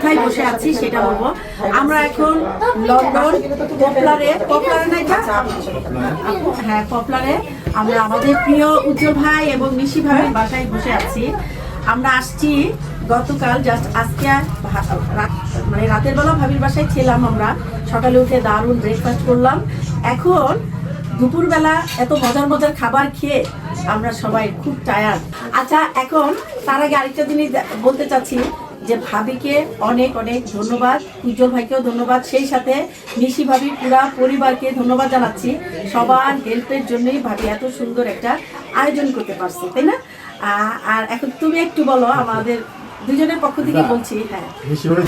কোথায় বসে আছি সেটা বলব। আমরা এখন লন্ডন, পপলারে পপলারে না এটা হ্যাঁ পপলারে। আমরা আমাদের প্রিয় উজ্জ্বল ভাই এবং নিশি ভাইয়ের বাসায় বসে আছি। আমরা আসছি, গতকাল জাস্ট আজকে মানে রাতের বেলা ভাবির বাসায় ছিলাম আমরা। সকালে উঠে দারুণ ব্রেকফাস্ট করলাম। এখন দুপুরবেলা এত মজার মজার খাবার খেয়ে আমরা সবাই খুব টায়ার্ড আচ্ছা এখন তার আগে আরেকটা জিনিস বলতে চাচ্ছি। যে ভাবিকে অনেক অনেক ধন্যবাদ উজ্জ্বল ভাইকেও ধন্যবাদ। সেই সাথে নিশি ভাবি পুরা পরিবারকে ধন্যবাদ জানাচ্ছি। সবার হেল্পের জন্যই ভাবি এত সুন্দর একটা আয়োজন করতে পারছে তাই না? আর এখন তুমি একটু বলো আমাদের দুজনের পক্ষ থেকে বলছি হ্যাঁ।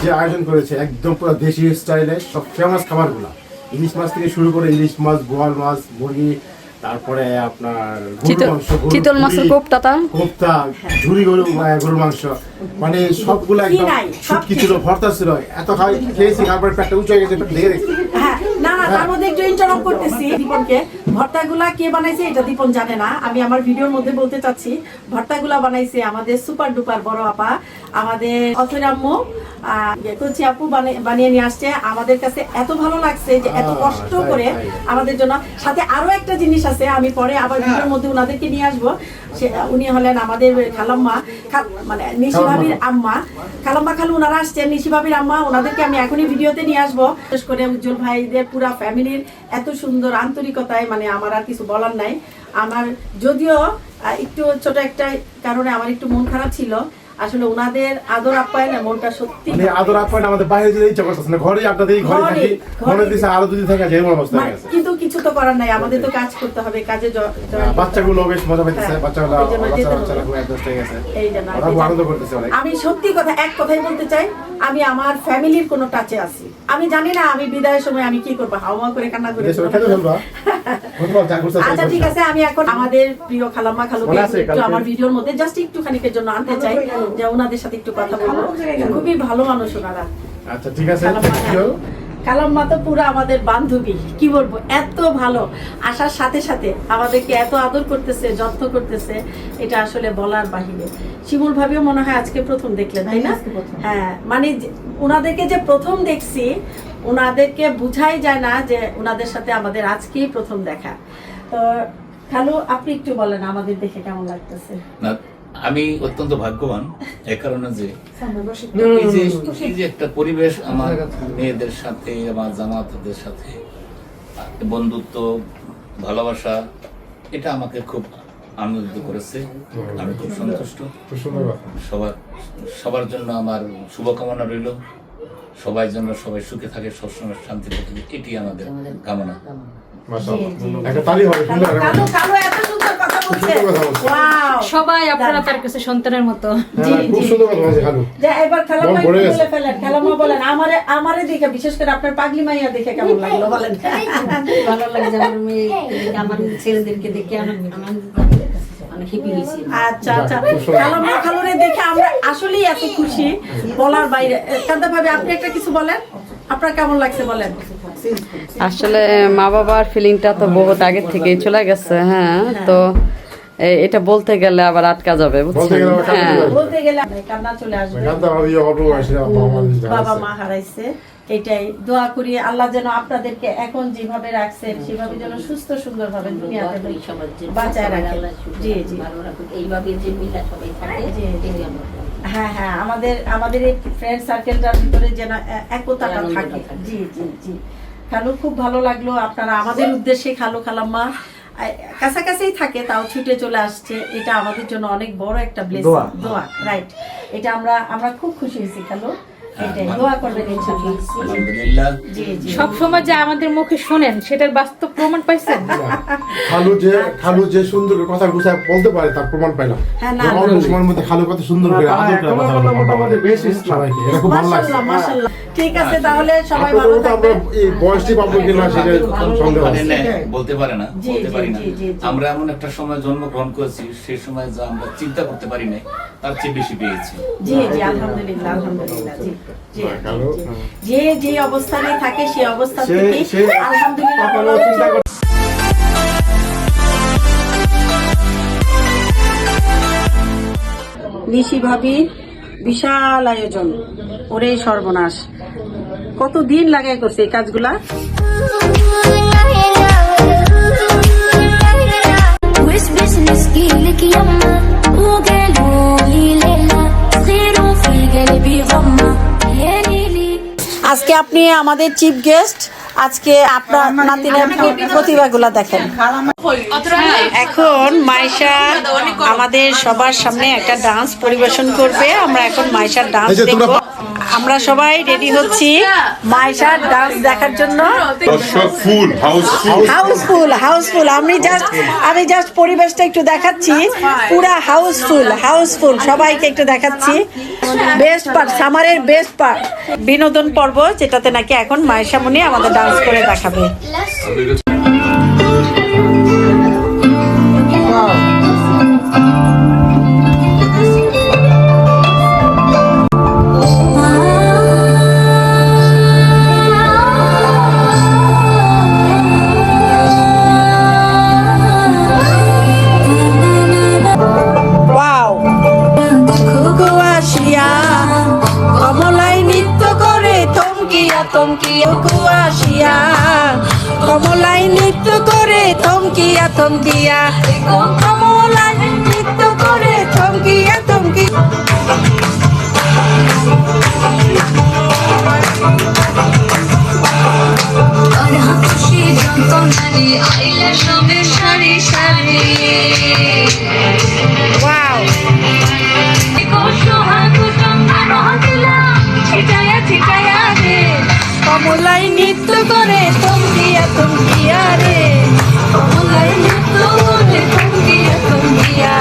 যে আয়োজন করেছে একদম পুরো দেশি স্টাইলে সব ফেমাস খাবারগুলো। ইলিশ মাছ থেকে শুরু করে ইলিশ মাছ বোয়াল মাছ মুরগি তারপরে আপনার চিতল মাছের ঝুড়ি, কোপ্তাটা কোপ্তা ঝুড়ি গরু গরুর মাংস। মানে সবগুলো একদম সব শুটকি ছিল ভর্তা ছিল। এত খাই খেয়েছি তারপরে পেটটা উঁচু হয়ে গেছে পেট হ্যাঁ না না তার মধ্যে একটু করতেছি। দীপনকে ভর্তাগুলা কে বানাইছে এটা দীপন জানে না। আমি আমার ভিডিওর মধ্যে বলতে চাচ্ছি ভর্তাগুলা বানাইছে আমাদের সুপার ডুপার বড় আপা আমাদের অথরাম্য কচি আপু বানিয়ে- নিয়ে আসছে। আমাদের কাছে এত ভালো লাগছে যে এত কষ্ট করে আমাদের জন্য। সাথে আরও একটা জিনিস আছে আমি পরে আবার ভিডিওর মধ্যে ওনাদেরকে নিয়ে আসব। উনি হলেন আমাদের খালাম্মা মানে নিশি ভাবির আম্মা। খালাম্মা খালু ওনারা আসছেন নিশি ভাবির আম্মা। ওনাদেরকে আমি এখনই ভিডিওতে নিয়ে আসব। বিশেষ করে উজ্জ্বল ভাইদের পুরা ফ্যামিলির এত সুন্দর আন্তরিকতায় মানে আমার আর কিছু বলার নাই। আমার যদিও একটু ছোট একটা কারণে আমার একটু মন খারাপ ছিল। আসলে ওনাদের আদর আপ্যায়নে মনটা সত্যি মানে আদর আপ্যায়ন আমাদের বাইরে যেতে ইচ্ছা করতেছে না ঘরে আপনাদের ঘরে থাকি মনে দিচ্ছে আরও থাকা যায় এমন অবস্থা হয়ে মানে কিন্তু কিছু তো করার নাই আমাদের তো কাজ করতে হবে কাজে বাচ্চাগুলো বেশ মজা পাইতেছে হ্যাঁ, বাচ্চাগুলো বাচ্চারা খুব অ্যাডজাস্ট হয়ে গেছে। ওরা। আনন্দ করতেছে অনেক। আমি সত্যি কথা এক কথাই বলতে চাই আমি আমার ফ্যামিলির কোনো টাচে আছি। আমি জানি না আমি বিদায়ের সময় আমি কি করব হাওয়া করে কান্না করে আচ্ছা ঠিক আছে আমি এখন আমাদের প্রিয় খালাম্মা খালুকে একটু আমার ভিডিওর মধ্যে জাস্ট একটু খানিকের জন্য আনতে চাই যে ওনাদের সাথে একটু কথা বলব। খুবই ভালো মানুষ ওনারা। আচ্ছা ঠিক আছে খালাম্মা কালাম্মা তো পুরো আমাদের বান্ধবী কি বলব এত ভালো। আসার সাথে সাথে আমাদেরকে এত আদর করতেছে যত্ন করতেছে এটা আসলে বলার বাহিরে। শিমুল ভাবিও মনে হয় আজকে প্রথম দেখলেন তাই না? হ্যাঁ মানে যে- ওনাদেরকে যে প্রথম দেখছি ওনাদেরকে বুঝাই যায় না যে ওনাদের সাথে আমাদের আজকেই প্রথম দেখা। তো খালু আপনি একটু বলেন আমাদের দেখে কেমন লাগতেছে? আমি অত্যন্ত ভাগ্যবান এ কারণে যে এই যে একটা পরিবেশ আমার মেয়েদের সাথে আমার জামাতদের সাথে বন্ধুত্ব ভালোবাসা এটা আমাকে খুব আনন্দিত করেছে। আমি খুব সন্তুষ্ট। সবার সবার জন্য আমার শুভকামনা রইল। সবাই যেন সবাই সুখে থাকে সবসময় শান্তিতে থাকে এটি আমাদের কামনা। সবাই আপনারা তার কাছে সন্তানের মতো। হ্যাঁ, খুব সুন্দর কথা বলছে খালু। যে এবার খেলামা ভরে একটু গেছে। বলে ফেলেন খেলামা বলেন আমারে আমারে দেখে বিশেষ করে আপনার পাগলি মাইয়া দেখে কেমন লাগল বলেন। ভালো লাগছে আমার মেয়ে আমার ছেলেদেরকে দেখে অনেক আনন্দিত লাগে, অনেক হ্যাপি হয়েছি আচ্ছা আচ্ছা। খালুরে দেখে আমরা আসলেই এত খুশি বলার বাইরে। কান্দা ভাবে আপনি একটা কিছু বলেন? আপনার কেমন লাগছে বলেন? আসলে মা বাবার ফিলিংটা তো বহুত আগের থেকেই চলে গেছে হ্যাঁ? তো এটা বলতে গেলে আবার আটকা যাবে বুঝছেন? হ্যাঁ। বলতে গেলে কান্না চলে আসবে। বাবা মা হারাইছে। এটাই। দোয়া করি আল্লাহ যেন আপনাদেরকে এখন যেভাবে রাখছেন সেভাবে যেন সুস্থ সুন্দর ভাবে দুনিয়াতে বাঁচায় রাখে জি জি। এইভাবে যে মিলা সবাই থাকে। হ্যাঁ হ্যাঁ আমাদের আমাদের এই ফ্রেন্ড সার্কেলটার ভিতরে যেন একতাটা থাকে। জি জি জি। খালু খুব ভালো লাগল আপনারা আমাদের উদ্দেশ্যে খালু খালাম্মা। আহ, কাছাকাছিই থাকে তাও ছুটে চলে আসছে। এটা আমাদের জন্য অনেক বড় একটা ব্লেসিং দোয়া। দোয়া রাইট এটা আমরা আমরা খুব খুশি হয়েছি খালু। হ্যাঁ, দোয়া করবেন ইনশাআল্লাহ আলহামদুলিল্লাহ। জি জি। সব সময় যে আমাদের মুখে শোনেন সেটার বাস্তব প্রমাণ পাইছেন? খালু যে খালু যে সুন্দর কথা গুছায় বলতে পারে তার প্রমাণ পাইলাম। হ্যাঁ, সময়ের মধ্যে খালু কত সুন্দর করে আদর করে কথা বলে। সবাইকে এটা খুব ভালো লাগছে। ঠিক আছে তাহলে সবাই ভালো থাকবেন এই বয়সটি পাবো কিনা সেটা সন্দেহ মানে আছে নেয়, বলতে পারে না বলতে পারি না। আমরা এমন একটা সময় জন্মগ্রহণ করেছি সেই সময় যা আমরা চিন্তা করতে পারি নাই তার চেয়ে বেশি পেয়েছি জি জি আলহামদুলিল্লাহ আলহামদুলিল্লাহ জি জি হ্যাঁ। হ্যাঁ। যে যে অবস্থানে থাকে সেই অবস্থান সে- থেকে আলহামদুলিল্লাহ নিশি ভাবি বিশাল আয়োজন। ওরে সর্বনাশ। কত দিন লাগাই করছে এই কাজগুলা? আজকে আপনি আমাদের চিফ গেস্ট আজকে আপনার নাতিনের প্রতিভাগুলা দেখেন। এখন মাইশা আমাদের সবার সামনে একটা ডান্স পরিবেশন করবে। আমরা এখন মাইশার ডান্স দেখব দেখব। আমরা সবাই রেডি হচ্ছি মাইশার ডান্স দেখার জন্য। ফুল হাউসফুল হাউসফুল হাউসফুল আমি জাস্ট আমি জাস্ট পরিবেশটা একটু দেখাচ্ছি। পুরা হাউসফুল হাউসফুল সবাইকে একটু দেখাচ্ছি। বেস্ট পার্ট সামারের বেস্ট পার্ট বিনোদন পর্ব যেটাতে নাকি এখন মায়েশামণি আমাদের ডান্স করে দেখাবে। থমকিয়া আসিয়া কমলাই নৃত্য করে থমকিয়া থমকিয়া। কমলাই নৃত্য করে থমকিয়া থমকিয়া। খুশি যন্ত্রণারি আইলে সবে সারি সারি। ওয়াও। ছিটায়া ছিটায়া রে। কমলাই নৃত্য করে থমকিয়া থমকিয়া রে। কমলাই নৃত্য করে থমকিয়া থমকিয়া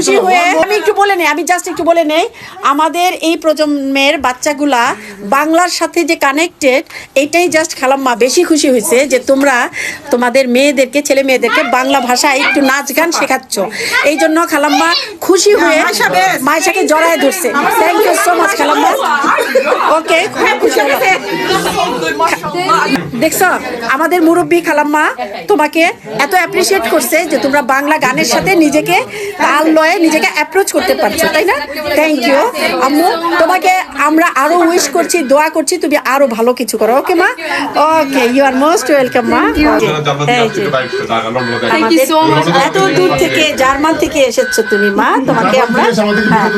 খুশি হয়ে আমি একটু বলে নেই আমি জাস্ট একটু বলে নেই। আমাদের এই প্রজন্মের বাচ্চাগুলা বাংলার সাথে যে কানেক্টেড এটাই জাস্ট খালাম্মা বেশি খুশি হয়েছে যে তোমরা তোমাদের মেয়েদেরকে, ছেলে মেয়েদেরকে বাংলা ভাষায় একটু নাচ গান শেখাচ্ছ। এই জন্য খালাম্মা খুশি হয়ে মায়েশাকে জড়ায় ধরছে। থ্যাংক ইউ সো মাচ খালাম্মা। ওকে খুব খুশি দেখছ, আমাদের মুরব্বী খালাম্মা তোমাকে এত অ্যাপ্রিসিয়েট করছে যে তোমরা বাংলা গানের সাথে নিজেকে তাল লয়ে নিজেকে অ্যাপ্রোচ করতে পারছ, তাই না? থ্যাংক ইউ আম্মু তোমাকে আমরা আরও উইশ করছি দোয়া করছি তুমি আরও ভালো কিছু করো ওকে মা okay you are most welcome মা এত দূর থেকে জার্মান থেকে এসেছ তুমি মা তোমাকে আমরা হ্যাঁ।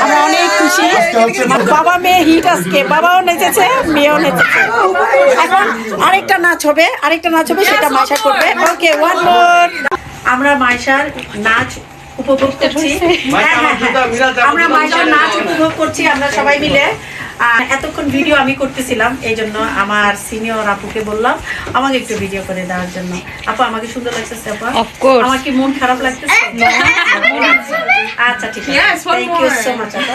আমরা অনেক খুশি? বাবা মেয়ে হিট আজকে। বাবাও নেচেছে মেয়েও নেচেছে। এখন আরেকটা নাচ হবে আরেকটা নাচ হবে সেটা মাইশা করবে। ওকে ওয়ান মোর আমরা মাইশার নাচ উপভোগ করছি। হ্যাঁ, হ্যাঁ, হ্যাঁ। আমরা মাইশার নাচ উপভোগ করছি আমরা সবাই মিলে। আর এতক্ষণ ভিডিও আমি করতেছিলাম এই জন্য আমার সিনিয়র আপুকে বললাম আমাকে একটু ভিডিও করে দেওয়ার জন্য। আপু আমাকে সুন্দর লাগতেছে আপু? আমার কি মন খারাপ লাগতেছে? আচ্ছা ঠিক আছে। থ্যাংক ইউ সো মাচ আপা।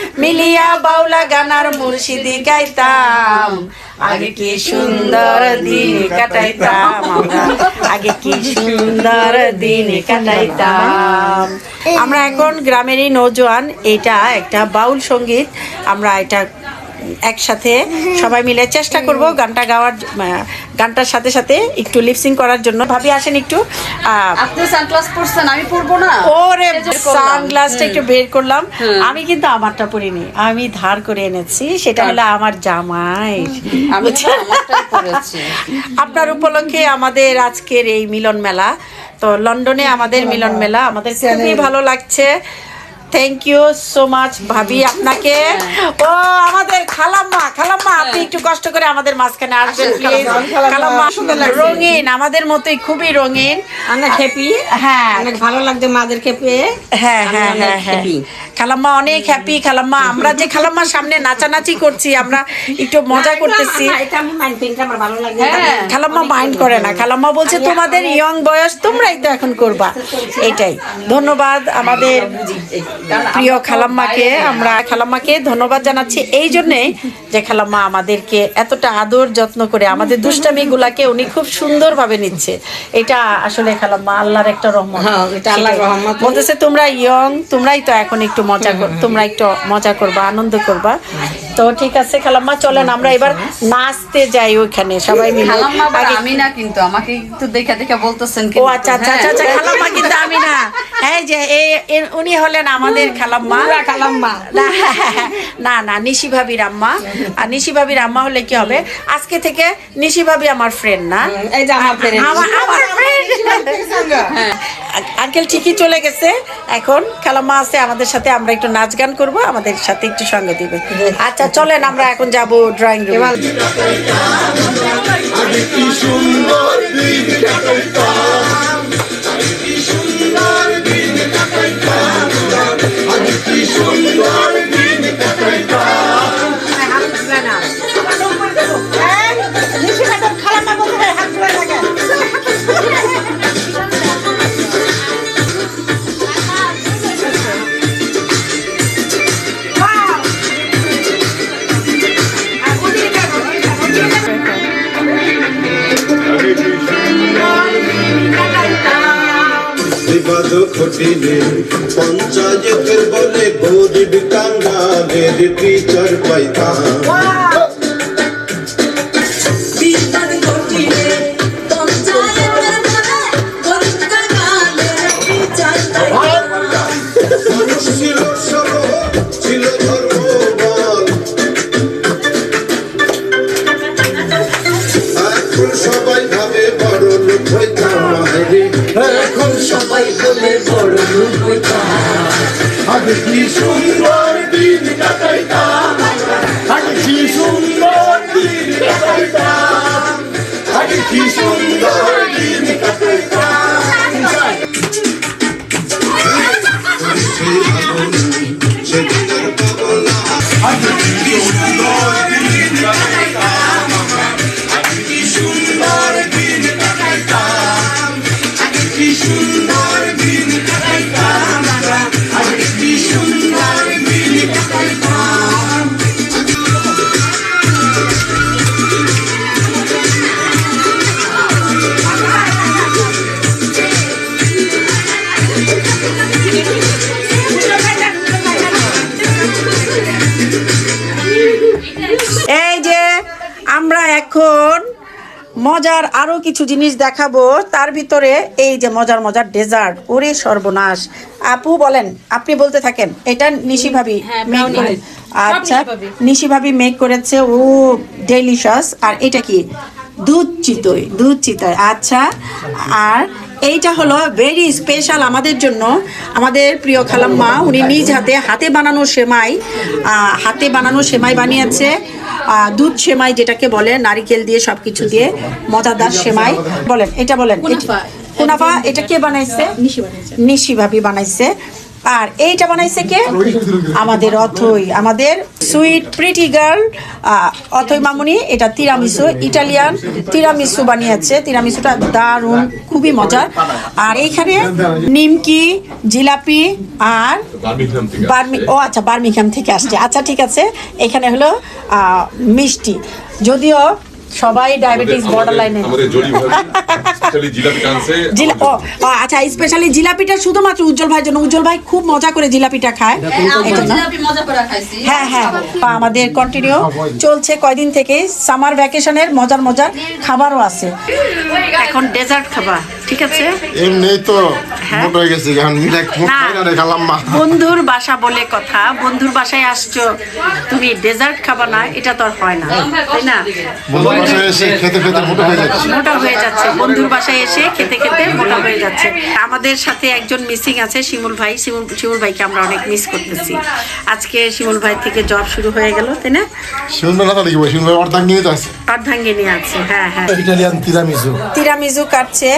মিলিয়া বাউলা গানার মুর্শিদি গাইতাম। আগে কি সুন্দর দিন কাটাইতাম আগে কি সুন্দর দিন কাটাইতাম। আমরা এখন গ্রামেরই নৌজওয়ান এটা একটা বাউল সংগীত। আমরা এটা একসাথে সবাই মিলে চেষ্টা করব গানটা গাওয়ার গানটার সাথে সাথে একটু লিপসিং করার জন্য। ভাবি আসেন একটু। আপনি সানগ্লাস পরছেন আমি পরবো না। ওরে। সানগ্লাসটা একটু বের করলাম। আমি কিন্তু আমারটা পরিনি আমি ধার করে এনেছি সেটা হলো আমার জামাই। আপনার উপলক্ষে আমাদের আজকের এই মিলন মেলা। তো লন্ডনে আমাদের মিলন মেলা আমাদের খুবই ভালো লাগছে। থ্যাংক ইউ সো মাচ ভাবি আপনাকে। ও আমাদের খালাম্মা খালাম্মা আপনি একটু কষ্ট করে আমাদের মাঝখানে আসবেন প্লিজ খালাম্মা রঙিন আমাদের মতোই খুবই রঙিন। অনেক হ্যাপি হ্যাঁ। অনেক ভালো লাগছে মাদেরকে পেয়ে হ্যাঁ হ্যাঁ হ্যাঁ হ্যাঁ। happy। খালাম্মা অনেক হ্যাপি খালাম্মা। আমরা যে খালাম্মার সামনে নাচানাচি করছি আমরা একটু মজা করতেছি। না, এটা আমি মাইন্ড পেনটা আমার ভালো লাগে হ্যাঁ। খালাম্মা মাইন্ড করে না। খালাম্মা বলছে তোমাদের ইয়ং বয়স তোমরাই তো এখন করবা। এটাই ধন্যবাদ আমাদের প্রিয় খালাম্মাকে। আমরা খালাম্মাকে ধন্যবাদ জানাচ্ছি এই জন্যে যে খালাম্মা আমাদেরকে এতটা আদর যত্ন করে আমাদের দুষ্টামি গুলাকে উনি খুব সুন্দরভাবে নিচ্ছে। এটা আসলে খালাম্মা আল্লাহর একটা রহমত। হ্যাঁ, এটা আল্লাহর সেটাই। রহমত। বলতেছে তোমরা ইয়ং তোমরাই তো এখন একটু মজা কর তোমরা একটু মজা করবা আনন্দ করবা। তো ঠিক আছে খালাম্মা চলেন আমরা এবার নাচতে যাই ওইখানে সবাই মিলে। আমি না কিন্তু আমাকে কিন্তু দেখে দেখে বলতেছেন ও আচ্ছা আচ্ছা আচ্ছা আচ্ছা খালাম্মা কিন্তু আমি না এই যে এই উনি হলেন আমাদের খালাম্মা। খালাম্মা। না, না না নিশি ভাবির আম্মা। আর নিশি ভাবির আম্মা হলে কি হবে? আজকে থেকে নিশি ভাবি আমার ফ্রেন্ড না। এই যে আমার। আমার আমার ফ্রেন্ড আঙ্কেল ঠিকই চলে গেছে। এখন খালাম্মা আছে আমাদের সাথে। আমরা একটু নাচ গান করব আমাদের সাথে একটু সঙ্গে দিবে। আচ্ছা চলেন আমরা এখন যাব ড্রয়িং রুম সুন্দর মজার আরও কিছু জিনিস দেখাবো। তার ভিতরে এই যে মজার মজার ডেজার্ট ওরে সর্বনাশ। আপু বলেন আপনি বলতে থাকেন এটা নিশি ভাবি হ্যাঁ, মেক করে আচ্ছা নিশি ভাবি। মেক করেছে ও ডেলিশাস আর এটা কি? দুধ চিতই দুধ চিতই। আচ্ছা আর এইটা হলো ভেরি স্পেশাল আমাদের জন্য। আমাদের প্রিয় খালাম্মা উনি নিজ হাতে হাতে বানানো সেমাই হাতে বানানো সেমাই বানিয়েছে। দুধ সেমাই যেটাকে বলে নারিকেল দিয়ে সব কিছু দিয়ে মজাদার সেমাই বলেন এটা বলেন কুনাফা। এটা কে বানাইছে নিশি বানাইছে নিশি ভাবি বানাইছে আর এইটা বানাইছে কে? আমাদের অথই, আমাদের সুইট প্রিটি গার্ল অথই মামুনি, এটা তিরামিসু, ইটালিয়ান তিরামিসু বানিয়েছে। তিরামিসুটা দারুণ, খুবই মজার। আর এইখানে নিমকি, জিলাপি আর বার্মি, ও আচ্ছা বার্মিখাম থেকে আসছে। আচ্ছা ঠিক আছে, এখানে হলো মিষ্টি। যদিও সবাই ডায়াবেটিস বর্ডার লাইনে আচ্ছা স্পেশালি জিলাপিটা শুধুমাত্র উজ্জ্বল ভাইয়ের জন্য। উজ্জ্বল ভাই খুব মজা করে জিলাপিটা খায়। খাইছি। হ্যাঁ হ্যাঁ। আমাদের কন্টিনিউ চলছে কয়দিন থেকে? সামার ভ্যাকেশনের মজার মজার খাবারও আছে। এখন ডেজার্ট খাবা ঠিক আছে? এমনি তো মোটা হয়ে গেছে এখন মিলে না। খালাম মা। বন্ধুর বাসা বলে কথা। বন্ধুর বাসায় আসছো তুমি ডেজার্ট খাবা না এটা তো আর হয় না তাই না? বাসায় এসে খেতে খেতে মোটা হয়ে যাচ্ছে। মোটা হয়ে যাচ্ছে। বন্ধুর বাসায় এসে খেতে খেতে মোটা হয়ে যাচ্ছে। আমাদের সাথে একজন মিসিং আছে শিমুল ভাই। শিমুল শিমুল ভাইকে আমরা অনেক মিস করতেছি। আজকে শিমুল ভাই থেকে জব শুরু হয়ে গেল তাই না? শুনবে না তাহলে কি বলব শুনবে অর্ধাঙ্গ নিয়ে তো আছে অর্ধাঙ্গিনী আছে। হ্যাঁ হ্যাঁ। Italian tiramisu. তিরামিজু কাটছে।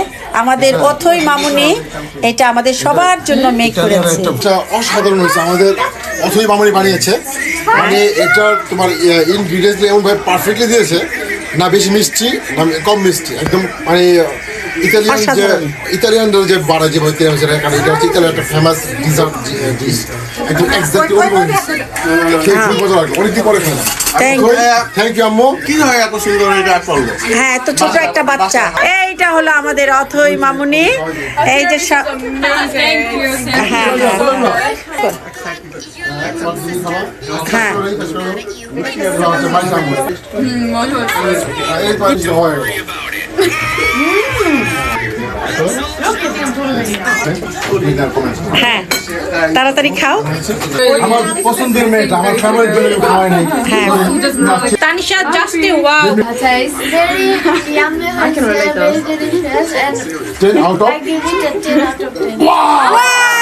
আমাদের অথই মামুনি এটা আমাদের সবার জন্য মেক করেছে। এটা অসাধারণ হয়েছে। আমাদের অথই মামনি বানিয়েছে। মানে এটা তোমার ইনগ্রিডিয়েন্টস এমন ভাবে পারফেক্টলি দিয়েছে না বেশি মিষ্টি না কম মিষ্টি একদম মানে ইতালিয়ান যে ইতালিয়ানদের ইতালিয়ান যে বাড়া যে ভাই তিরামিসু কারণ এটা হচ্ছে ইতালিয়ান একটা ফেমাস ডিজার্ট ডিশ একদম এক্স্যাক্টলি অনুভব খেয়ে খুব মজা লাগল অনেকদিন পরে খেলাম থ্যাংক ইউ আম্মু। কি হয় এত সুন্দর এটা করল? হ্যাঁ তো ছোট একটা বাচ্চা এইটা হলো আমাদের অথই মামুনি। এই যে হ্যাঁ হ্যাঁ হ্যাঁ। হ্যাঁ তাড়াতাড়ি খাও। আমার পছন্দের মেয়েটা আমার ফেভারিট জন্য খাওয়াই নাই। হ্যাঁ। Tanisha just wow very yummy and very delicious and ten out of 10 out of 10 out of 10.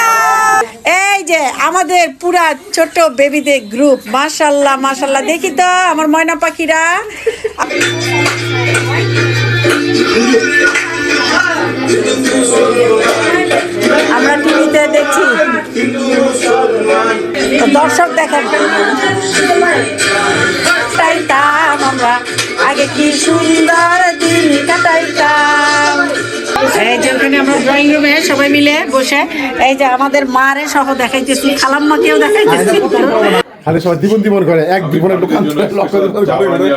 এই যে আমাদের পুরা ছোট বেবিদের গ্রুপ মাশাল্লাহ মাশাল্লাহ। দেখি তো আমার ময়না পাখিরা। আমরা টিভিতে দেখছি। দর্শক দেখেন আমরা আগে কি সুন্দর দিন কাটাইতাম। এই যে ওখানে আমরা ড্রয়িং রুমে সবাই মিলে বসে এই যে আমাদের মারে সহ দেখাইতেছি খালাম্মাকেও দেখাইতেছি। খালি সবাই দ্বিগুণ দ্বিগুণ করে এক দোকান।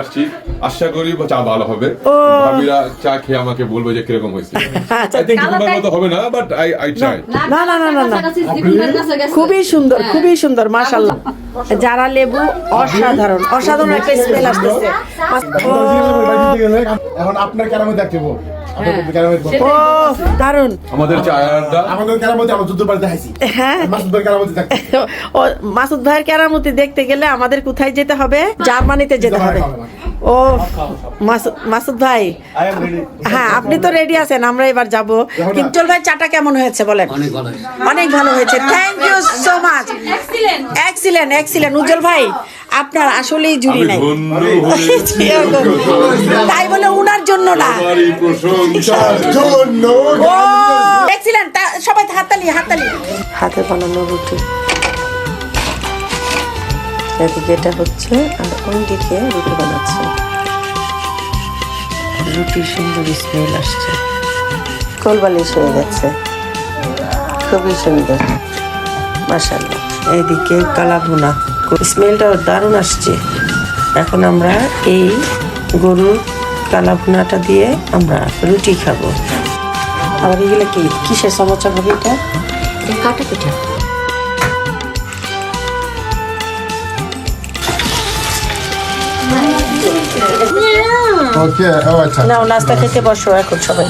আসছি। আশা করি চা ভালো হবে। ভাবিরা চা খেয়ে আমাকে বলবে যে কীরকম হয়েছে। আচ্ছা, আই থিংক তোমার মতো হবে না বাট আই আই ট্রাই না না না না গেছে। খুবই সুন্দর খুবই সুন্দর মাশাল্লাহ যারা লেবু অসাধারণ অসাধারণ একটা স্মেল আসতেছে। এখন আপনার কেরামত দেখব ও দারুণ আমাদের চায়ের আড্ডা আমাদের কেরামতে আমরা যুদ্ধ বাড়ি দেখাইছি হ্যাঁ। মাসুদ ভাইয়ের কেরামতি দেখতে গেলে আমাদের কোথায় যেতে হবে? জার্মানিতে যেতে হবে। ও মাসুদ মাসুদ ভাই। হ্যাঁ আপনি তো রেডি আছেন আমরা এবার যাব। কিঞ্চল ভাই চাটা কেমন হয়েছে বলেন? অনেক ভালো হয়েছে। Thank you so much excellent excellent Ujjwal ভাই? আপনার আসলেই জুড়ি নাই। তাই বলে উনার জন্য না। দেখছিলেন সবাই হাততালি হাততালি। হাতে বানানো রুটি। এদিকে এটা হচ্ছে আর ওই দিকে রুটি বানাচ্ছে। রুটির সুন্দর স্মেল আসছে। কোলবালিশ হয়ে গেছে। খুবই সুন্দর। মাসাল্লাহ এইদিকে কালা ভুনা স্মেলটাও দারুণ আসছে। এখন আমরা এই গরুর কালা ভুনাটা দিয়ে আমরা রুটি খাব। আবার এগুলো কি? কিসের সমস্যা হবে এটা? কাটা পিঠা। আচ্ছা নাও নাস্তা খেতে বসো এখন সবাই।